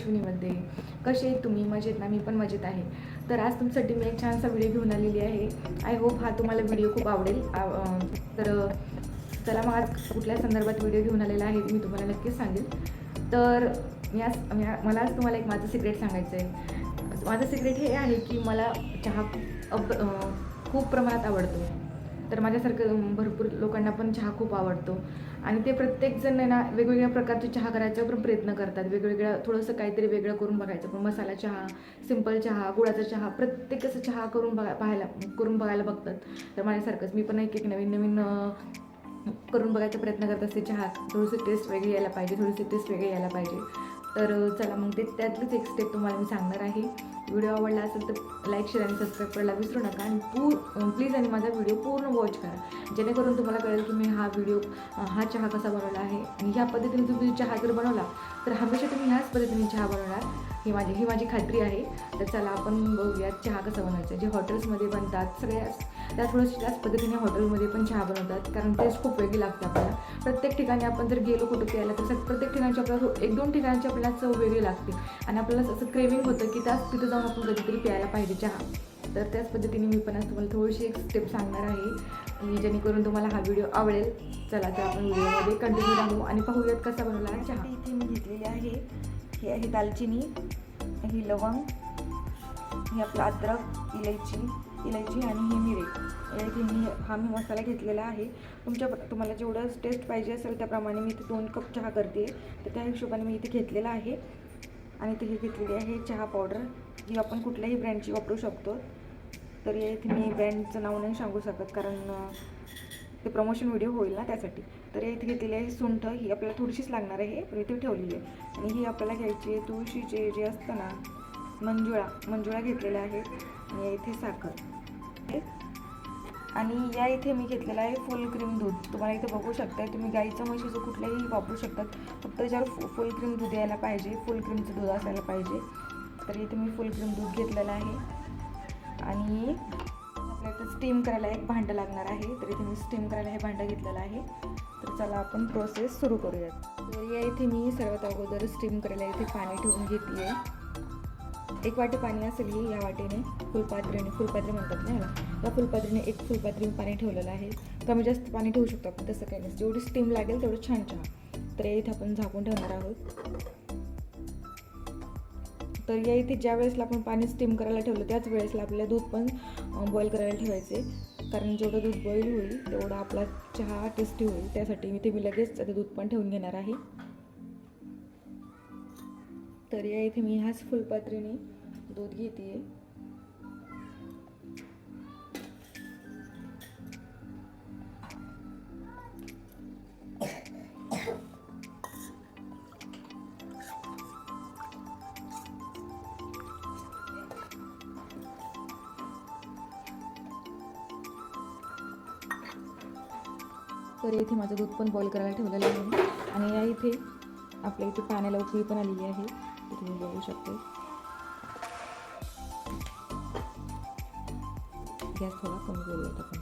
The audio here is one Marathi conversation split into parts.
अश्विनीमध्ये कसे आहेत तुम्ही? मजेत ना? मी पण मजेत आहे. तर आज तुमच्यासाठी मी एक छानसा व्हिडिओ घेऊन आलेली आहे. आय होप हा तुम्हाला व्हिडिओ खूप आवडेल. तर चला मग आज कुठल्या संदर्भात व्हिडिओ घेऊन आलेला आहे मी तुम्हाला नक्कीच सांगेल. तर मी आज मला आज तुम्हाला एक माझं सिक्रेट सांगायचं आहे. माझं सिक्रेट हे आहे की मला चहा अप खूप प्रमाणात आवडतो. तर माझ्यासारखं भरपूर लोकांना पण चहा खूप आवडतो. आणि ते प्रत्येकजण आहे ना वेगवेगळ्या प्रकारचे चहा करायचा पण प्रयत्न करतात. वेगवेगळ्या थोडंसं काहीतरी वेगळं करून बघायचं. पण मसाला चहा सिंपल चहा गुळाचा चहा प्रत्येक असं चहा करून बघा पाहायला करून बघायला बघतात. तर माझ्यासारखंच. मी पण एक एक नवीन नवीन करून बघायचा प्रयत्न करत असते चहा. थोडीशी टेस्ट वेगळी यायला पाहिजे थोडीशी टेस्ट वेगळी यायला पाहिजे. तर चला मग ते त्यातलीच एक स्टेप तुम्हाला मी सांगणार आहे. व्हिडिओ आवडला असेल तर लाईक शेअर आणि सबस्क्राईब करायला विसरू नका. आणि पू प्लीज आणि माझा व्हिडिओ पूर्ण वॉच करा. जेणेकरून तुम्हाला कळेल की मी हा व्हिडिओ हा चहा कसा बनवला आहे. आणि ह्या पद्धतीने तुम्ही चहा जर बनवला तर हमेशा तुम्ही ह्याच पद्धतीने चहा बनवणार. ही माझी ही माझी खात्री आहे. तर चला आपण बघूयात चहा कसा बनवायचा. जे हॉटेल्समध्ये बनतात सगळ्या त्या थोडं त्याच पद्धतीने हॉटेलमध्ये पण चहा बनवतात कारण टेस्ट खूप वेगळी लागते आपल्याला. प्रत्येक ठिकाणी आपण जर गेलो कुठं प्यायला तर प्रत्येक ठिकाणची आपल्याला एक दोन ठिकाणची आपल्याला चव वेगळी लागते. आणि आपल्याला असं क्रेविंग होतं की त्याच तिथं जाऊन आपण कधीतरी प्यायला पाहिजे चहा. तर त्याच पद्धतीने मी पण आज तुम्हाला थोडीशी एक स्टेप सांगणार आहे. की जेणेकरून तुम्हाला हा व्हिडिओ आवडेल. चला तर आपण व्हिडिओमध्ये कंटिन्यू राहू आणि पाहूयात कसा बनवला चहा. इथे मी घेतलेली आहे. हे आहे दालचिनी ही लवंग ही आपलं अद्रक इलायची इलायची आणि हे मिरे. इथे मी हा मी मसाला घेतलेला आहे. तुमच्या तुम्हाला जेवढं टेस्ट पाहिजे असेल त्याप्रमाणे मी इथे दोन कप चहा करते. तर त्या हिशोबाने मी इथे घेतलेला आहे. आणि इथे हे घेतलेली आहे चहा पावडर जी आपण कुठल्याही ब्रँडची वापरू शकतो. तर इथे मी ब्रँडचं नाव नाही सांगू शकत कारण ते प्रमोशन व्हिडिओ होईल ना त्यासाठी. तर इथे घेतलेली आहे सुंठ ही आपल्याला थोडीशीच लागणार आहे पण इथे ठेवलेली आहे. आणि ही आपल्याला घ्यायची आहे तुळशीचे जे असतं ना मंजुळा मंजुळा घेतलेल्या आहेत आणि या इथे साखर. आणि या इथे मी घेतलेला आहे फुल क्रीम दूध. तुम्हाला इथे बघू शकता तुम्ही गाईचं म्हशीचं कुठलंही वापरू शकतात. फक्त त्याच्यावर फुल क्रीम दूध यायला पाहिजे फुल क्रीमचं दूध असायला पाहिजे. तर इथे मी फुल क्रीम दूध घेतलेलं आहे. आणि स्टीम करायला एक भांडं लागणार आहे. तर इथे मी स्टीम करायला हे भांडं घेतलेलं आहे. तर चला आपण प्रोसेस सुरू करूयात. तर या इथे मी सर्वात अगोदर स्टीम करायला इथे पाणी ठेवून घेतली आहे एक वाटी पाणी असेल ही या वाटीने फुलपात्रीने फुलपात्री म्हणतात ना ह्याला या फुलपात्रीने एक फुलपात्री पाणी ठेवलेलं आहे. कमी जास्त पाणी ठेवू शकतो आपण तसं काही नाही. जेवढी स्टीम लागेल तेवढं छान चहा तर या इथे आपण झाकून ठेवणार आहोत. तर या इथे ज्या वेळेसला आपण पाणी स्टीम करायला ठेवलं त्याच वेळेसला आपल्याला दूध पण बॉईल करायला ठेवायचे. कारण जेवढं दूध बॉईल होईल तेवढा आपला चहा टेस्टी होईल. त्यासाठी मी ते मी लगेच आता दूध पण ठेवून घेणार आहे. तर या इथे मी ह्याच फुलपात्रीने दूध घेते आहे तर इथे माझं दूध पण बॉईल करायला ठेवलेलं आहे. आणि या इथे आपल्या इथे पाण्याला उकळी पण आलेली आहे. इथे मी बघू शकते. गॅस थोडा कमी करूयात आपण.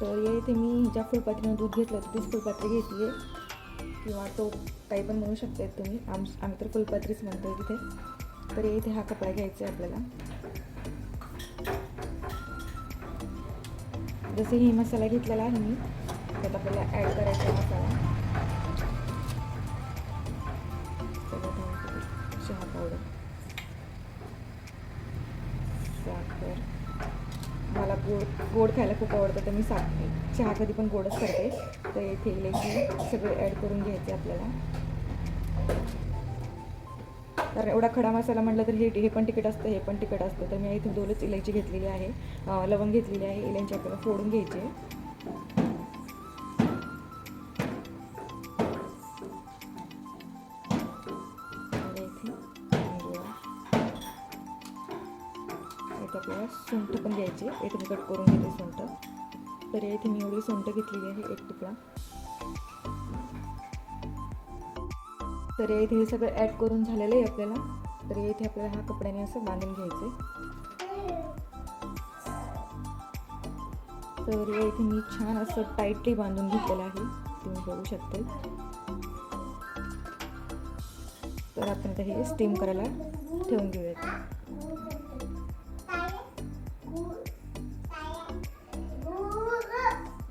तर या इथे मी ज्या फुलपात्रीनं दूध घेतलं तीच फुलपात्री घेतली आहे किंवा तो काही पण म्हणू शकताय तुम्ही. आम आम्ही तर फुलपात्रीच म्हणतो तिथे. तर इथे हा कपडा घ्यायचा आहे आपल्याला. जसे ही मसाला घेतलेला आहे मी त्यात आपल्याला ॲड करायचा मसाला. चहा पावडर साखर. मला गोड गोड खायला खूप आवडतं तर मी साखर. चहा कधी पण गोडच करते. तर इथे इलायची सगळे ॲड करून घ्यायचे आपल्याला. कारण एवढा खडा मसाला म्हटलं तर हे हे पण तिखट असतं हे पण तिखट असतं. तर मी इथे दोनच इलायची घेतलेली आहे. लवंग घेतलेली आहे इलायची आपल्याला फोडून घ्यायची आहे. आपल्याला सुंठ पण घ्यायची इथे मी कट करून घेते सुंठ. तर इथे मी एवढी सुंठ घेतलेली आहे एक तुकडा. तर इथे हे सगळं ॲड करून झालेलं आहे आपल्याला. तर इथे आपल्याला हा कपड्याने असं बांधून घ्यायचं आहे तर इथे मी छान असं टाईटली बांधून घेतलेलं आहे. तुम्ही बघू शकते तर आपण आता हे स्टीम करायला ठेवून घेऊयात.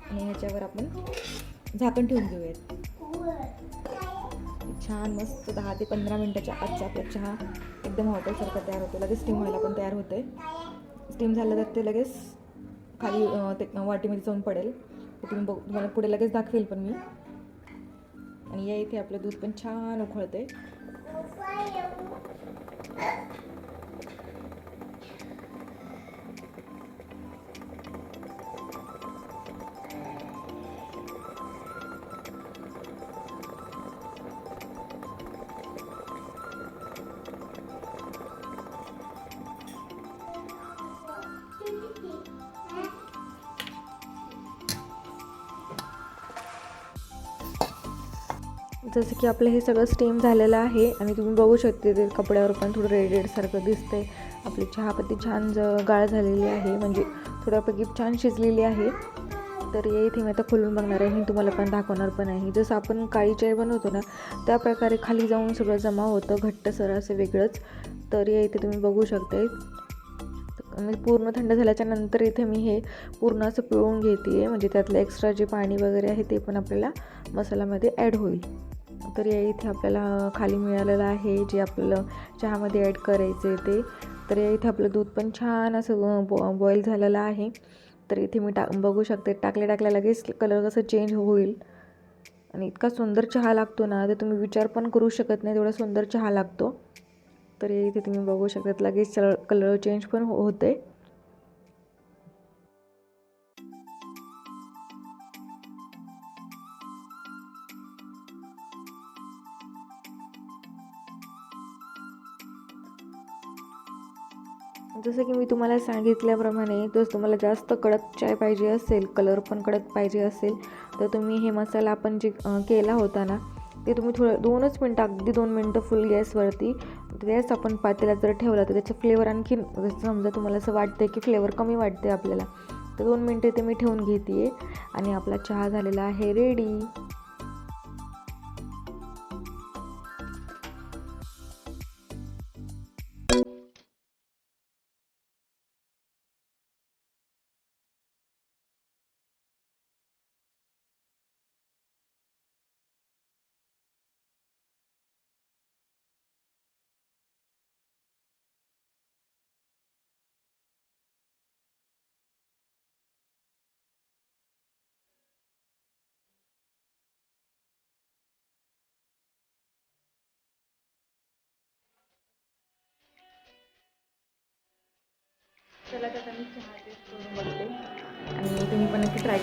आणि ह्याच्यावर आपण झाकण ठेवून घेऊयात. छान मस्त दहा ते पंधरा मिनटाच्या आजचा आपला चहा एकदम हॉटेलसारखा तयार होतो लगेच स्टीम व्हायला पण तयार होते स्टीम झालं तर ते लगेच खाली ते वाटीमध्ये जाऊन पडेल. तर तुम्ही बघ तुम्हाला पुढे लगेच दाखवेल पण मी. आणि या इथे आपलं दूध पण छान उकळते जसं की आपलं हे सगळं स्टीम झालेलं आहे आणि तुम्ही बघू शकते ते कपड्यावर पण थोडं रेडेडसारखं दिसतंय. आपली चहापत्ती छान ज गाळ झालेली आहे म्हणजे थोड्यापैकी छान शिजलेली आहे. तर या इथे मी आता खोलून बघणार आहे आणि तुम्हाला पण दाखवणार पण आहे. जसं आपण काळी चाय बनवतो ना त्या प्रकारे खाली जाऊन सगळं जमा होतं घट्ट सर असं वेगळंच. तर या इथे तुम्ही बघू शकताय. मी पूर्ण थंड झाल्याच्यानंतर इथे मी हे पूर्ण असं पिळून घेते म्हणजे त्यातलं एक्स्ट्रा जे पाणी वगैरे आहे ते पण आपल्याला मसाल्यामध्ये ॲड होईल. तर या इथे आपल्याला खाली मिळालेलं आहे जे आपलं चहामध्ये ॲड करायचं ते. तर या इथे आपलं दूध पण छान असं बॉ बॉईल झालेलं आहे. तर इथे मी टा बघू शकते टाकल्या टाकल्या लगेच कलर कसं चेंज होईल. आणि इतका सुंदर चहा लागतो ना तर तुम्ही विचार पण करू शकत नाही तेवढा सुंदर चहा लागतो. तर इथे तुम्ही बघू शकतात लगेच कलर चेंज पण हो होते जसं की मी तुम्हाला सांगितल्याप्रमाणे जर तुम्हाला जास्त कडक चाय पाहिजे असेल कलर पण कडक पाहिजे असेल तर तुम्ही हे मसाला आपण जे केला होता ना ते तुम्ही थोडं दोनच मिनटं अगदी दोन मिनटं फुल गॅसवरती गॅस आपण पातेल्यात जर ठेवला तर त्याचे फ्लेवर आणखीन जसं समजा तुम्हाला असं वाटतं की फ्लेवर कमी वाटते आपल्याला तर दोन मिनटं ते मी ठेवून घेते आणि आपला चहा झालेला आहे रेडी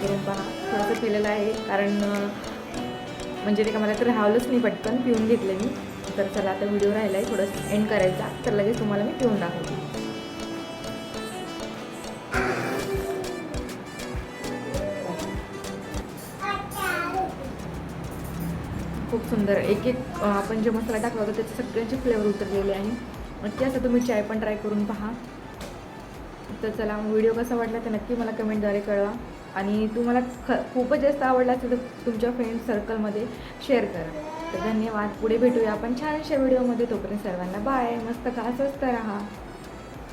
करून पहा. थोडंसं पिलेलं आहे कारण म्हणजे ते का मला तर राहावलंच नाही पटकन पिऊन घेतले मी. तर चला आता व्हिडिओ राहिला आहे थोडंसं एंड करायचा. तर लगेच तुम्हाला मी पिऊन दाखवते. खूप सुंदर. एक एक आपण जे मसाला टाकला होता त्याचे सगळ्यांचे फ्लेवर उतरलेले आहे. नक्की असं तुम्ही चाय पण ट्राय करून पहा. तर चला व्हिडिओ कसा वाटला ते नक्की मला कमेंटद्वारे कळवा. आणि तुम्हाला ख खूपच जास्त आवडला असेल तर तुमच्या फ्रेंड सर्कलमध्ये शेअर करा. तर धन्यवाद. पुढे भेटूया आपण छानशा व्हिडिओमध्ये तोपर्यंत सर्वांना बाय मस्त का स्वस्त राहा.